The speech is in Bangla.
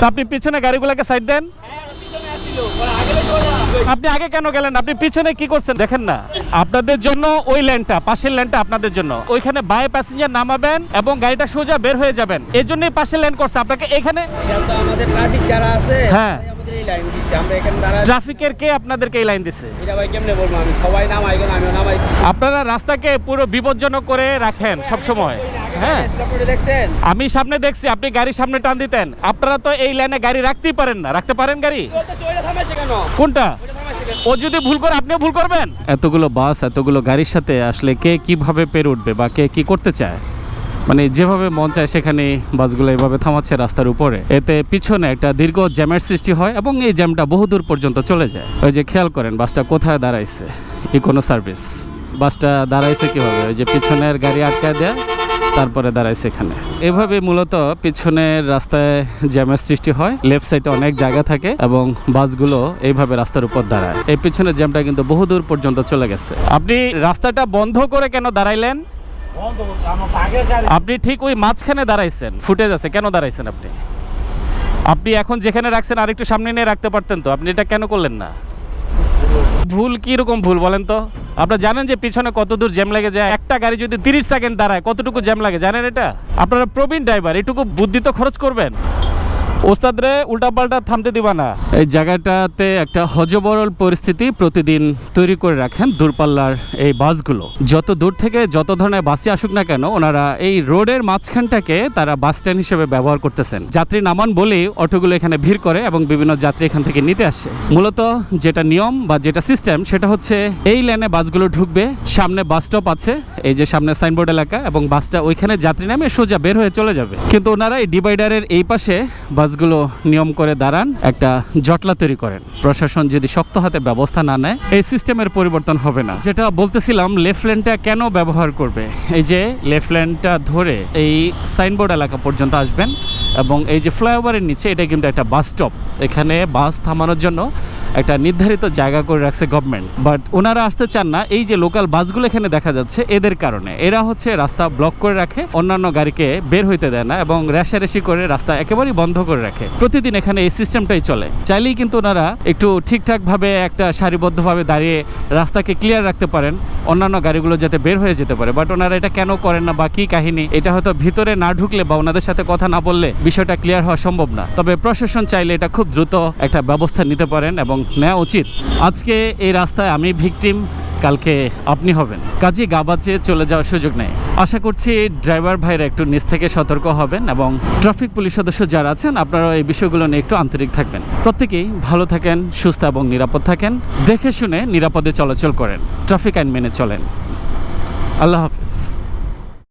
তা আপনি পিছনে গাড়িগুলোকে সাইড দেন। আপনি আগে কেন গেলেন? আপনি পিছনে কি করছেন দেখেন না। আপনাদের জন্য ওই ল্যান্ডটা পাশের ল্যান্ডটা আপনাদের জন্য। ওইখানে বাই প্যাসেঞ্জার নামাবেন এবং গাড়িটা সোজা বের হয়ে যাবেন। এই জন্যই পাশের ল্যান্ড করছে। আপনাকে এখানে হ্যাঁ। ট্রাফিকের কে আপনাদেরকে এই লাইন দিছে? আপনারা রাস্তাকে পুরো বিপজ্জনক করে রাখেন সব সময় হ্যাঁ। আমি সামনে দেখছি আপনি গাড়ি সামনে টান দিতেন। আপনারা তো এই লাইনে গাড়ি রাখতেই পারেন না। রাখতে পারেন গাড়ি? ও তো ওইটা থামাইছে কেন? কোনটা? ওইটা থামাইছে কেন? ও যদি ভুল করে আপনিও ভুল করবেন? এতগুলো বাস এতগুলো গাড়ির সাথে আসলে কে কীভাবে পেরে উঠবে বা কে কি করতে চায়? মানে যেভাবে মন চায় সেখানে বাসগুলো এভাবে থামাচ্ছে রাস্তার উপরে। এতে পিছনে একটা দীর্ঘ জ্যামের সৃষ্টি হয় এবং এই জ্যামটা বহুদূর পর্যন্ত চলে যায়। ওই যে খেয়াল করেন বাসটা কোথায় দাঁড়াইছে? ইকোনো সার্ভিস বাসটা দাঁড়াইছে কীভাবে? ওই যে পিছনের গাড়ি আটকায় দেয়, তারপরে দাঁড়াইছে এখানে। এভাবে মূলত পিছনের রাস্তায় জ্যামের সৃষ্টি হয়। লেফট সাইডে অনেক জায়গা থাকে এবং বাসগুলো এইভাবে রাস্তার উপর দাঁড়ায়। এই পিছনের জ্যামটা কিন্তু বহুদূর পর্যন্ত চলে গেছে। আপনি রাস্তাটা বন্ধ করে কেন দাঁড়াইলেন? আপনি ঠিক ওই মাঝখানে দাঁড়াইছেন। ফুটেজ আছে, কেন দাঁড়াইছেন আপনি? আপনি এখন যেখানে রাখছেন আরেকটু সামনে নিয়ে রাখতে পারতেন তো। আপনি এটা কেন করলেন না? ভুল কি রকম ভুল বলেন তো? আপনারা জানেন যে পিছনে কত দূর জ্যাম লাগে যায়? একটা গাড়ি যদি তিরিশ সেকেন্ড দাঁড়ায়, কতটুকু জ্যাম লাগে? জানেন এটা? আপনারা প্রবীণ ড্রাইভার এটুকু বুদ্ধি তো খরচ করবেন। ওস্তাদ রে উল্টাপাল্টা থামতে দিবা না। এই জায়গাটাতে একটা হজবরল পরিস্থিতি প্রতিদিন তৈরি করে রাখেন দূরপাল্লার এই বাসগুলো। যত দূর থেকে যত ধরনের বাসই আসুক না কেন, ওনারা এই রোডের মাঝখানটাকে তারা বাস স্ট্যান্ড হিসেবে ব্যবহার করতেছেন। যাত্রী নামান বলেই অটোগুলো এখানে ভিড় করে এবং বিভিন্ন যাত্রী এখান থেকে নিতে আসে। মূলত যেটা নিয়ম বা যেটা সিস্টেম, সেটা হচ্ছে এই লাইনে বাসগুলো ঢুকবে, সামনে বাস স্টপ আছে, এই যে সামনে সাইনবোর্ড এলাকা এবং বাসটা ওইখানে যাত্রী নামে সোজা বের হয়ে চলে যাবে। কিন্তু ওনারা এই ডিভাইডারের এই পাশে বাসগুলো নিয়ম করে দাঁড়ান, একটা জটলা তৈরি করেন। প্রশাসন যদি শক্ত হাতে ব্যবস্থা না নেয়, এই সিস্টেমের পরিবর্তন হবে না। যেটা বলতেছিলাম, লেফট লেনটা কেন ব্যবহার করবে? এই যে লেফট লেনটা ধরে এই সাইনবোর্ড এলাকা পর্যন্ত আসবেন এবং এই যে ফ্লাইওভারের নিচে, এটা কিন্তু একটা বাস স্টপ। এখানে বাস থামানোর জন্য একটা নির্ধারিত জায়গা করে রাখছে গভর্নমেন্ট বাট ওনারা আসতে চান না, এই যে লোকাল বাসগুলো এখানে দেখা যাচ্ছে, এদের কারণে। এরা হচ্ছে রাস্তা ব্লক করে রাখে, অন্যান্য গাড়িকে বের হইতে দেয় না এবং রেশারেশি করে রাস্তা একেবারেই বন্ধ করে রাখে। প্রতিদিন এখানে এই সিস্টেমটাই চলে। চাইলেই কিন্তু ওনারা একটু ঠিকঠাকভাবে একটা সারিবদ্ধভাবে দাঁড়িয়ে রাস্তাকে ক্লিয়ার রাখতে পারেন, অন্যান্য গাড়িগুলো যাতে বের হয়ে যেতে পারে। বাট ওনারা এটা কেন করেন না বা কী কাহিনী, এটা হয়তো ভিতরে না ঢুকলে বা ওনাদের সাথে কথা না বললে বিষয়টা ক্লিয়ার হওয়া সম্ভব না। তবে প্রশাসন চাইলে এটা খুব দ্রুত একটা ব্যবস্থা নিতে পারেন এবং নেওয়া উচিত। আজকে এই রাস্তায় আমি ভিকটিম, কালকে আপনি হবেন। কাজে গা বাঁচিয়ে চলে যাওয়ার সুযোগ নেই। আশা করছি ড্রাইভার ভাইরা একটু নিজ থেকে সতর্ক হবেন এবং ট্রাফিক পুলিশ সদস্য যারা আছেন আপনারা এই বিষয়গুলো নিয়ে একটু আন্তরিক থাকবেন। প্রত্যেকেই ভালো থাকেন, সুস্থ এবং নিরাপদ থাকেন। দেখে শুনে নিরাপদে চলাচল করেন। ট্রাফিক আইন মেনে চলেন। আল্লাহ হাফিজ।